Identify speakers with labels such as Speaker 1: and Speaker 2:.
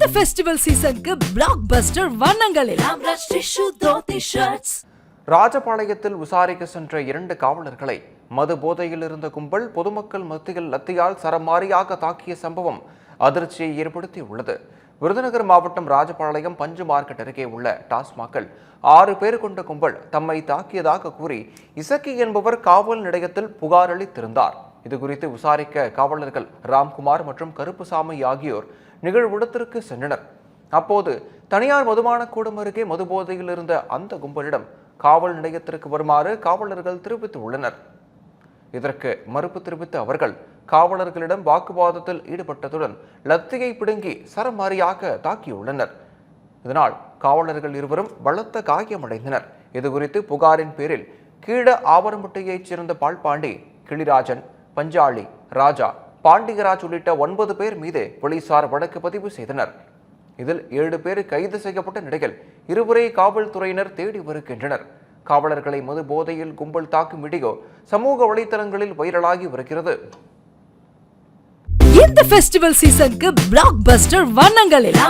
Speaker 1: இந்த ஃபெஸ்டிவல் சீசனுக்கு பிளாக் பஸ்டர் வண்ணங்களில்
Speaker 2: ராஜபாளையத்தில் விசாரிக்க சென்ற இரண்டு காவலர்களை மது போதையில் இருந்த கும்பல் பொதுமக்கள் மத்தியில் லத்தியால் சரமாரியாக தாக்கிய சம்பவம் அதிர்ச்சியை ஏற்படுத்தியுள்ளது. விருதுநகர் மாவட்டம் ராஜபாளையம் பஞ்சு மார்க்கெட் அருகே உள்ள டாஸ்மாகில் ஆறு பேர் கொண்ட கும்பல் தம்மை தாக்கியதாக கூறி இசக்கி என்பவர் காவல் நிலையத்தில் புகார் அளித்திருந்தார். இதுகுறித்து விசாரிக்க காவலர்கள் ராம்குமார் மற்றும் கருப்புசாமி ஆகியோர் நிகழ்விடத்திற்கு சென்றனர். அப்போது தனியார் மதுமான கூடம் அருகே மது போதையில் இருந்த அந்த கும்பலிடம் காவல் நிலையத்திற்கு வருமாறு காவலர்கள் தெரிவித்துள்ளனர். இதற்கு மறுப்பு தெரிவித்த அவர்கள் காவலர்களிடம் வாக்குவாதத்தில் ஈடுபட்டதுடன் லத்தியை பிடுங்கி சரமாரியாக தாக்கியுள்ளனர். இதனால் காவலர்கள் இருவரும் பலத்த காயமடைந்தனர். இதுகுறித்து புகாரின் பேரில் கீழ ஆவரம்பட்டியைச் சேர்ந்த பால்பாண்டி கிளிராஜன் பஞ்சாளி ராஜா பாண்டியராஜ் உள்ளிட்ட ஒன்பது பேர் மீது போலீசார் வழக்கு பதிவு செய்தனர். இதில் ஏழு பேர் கைது செய்யப்பட்ட நிலையில் இருவரை காவல்துறையினர் தேடி வருகின்றனர். காவலர்களை மது போதையில் கும்பல் தாக்கும் வீடியோ சமூக வலைத்தளங்களில் வைரலாகி வருகிறது.
Speaker 1: இந்த ஃபெஸ்டிவல் சீசனுக்கு பிளாக் பஸ்டர் வண்ணங்களில்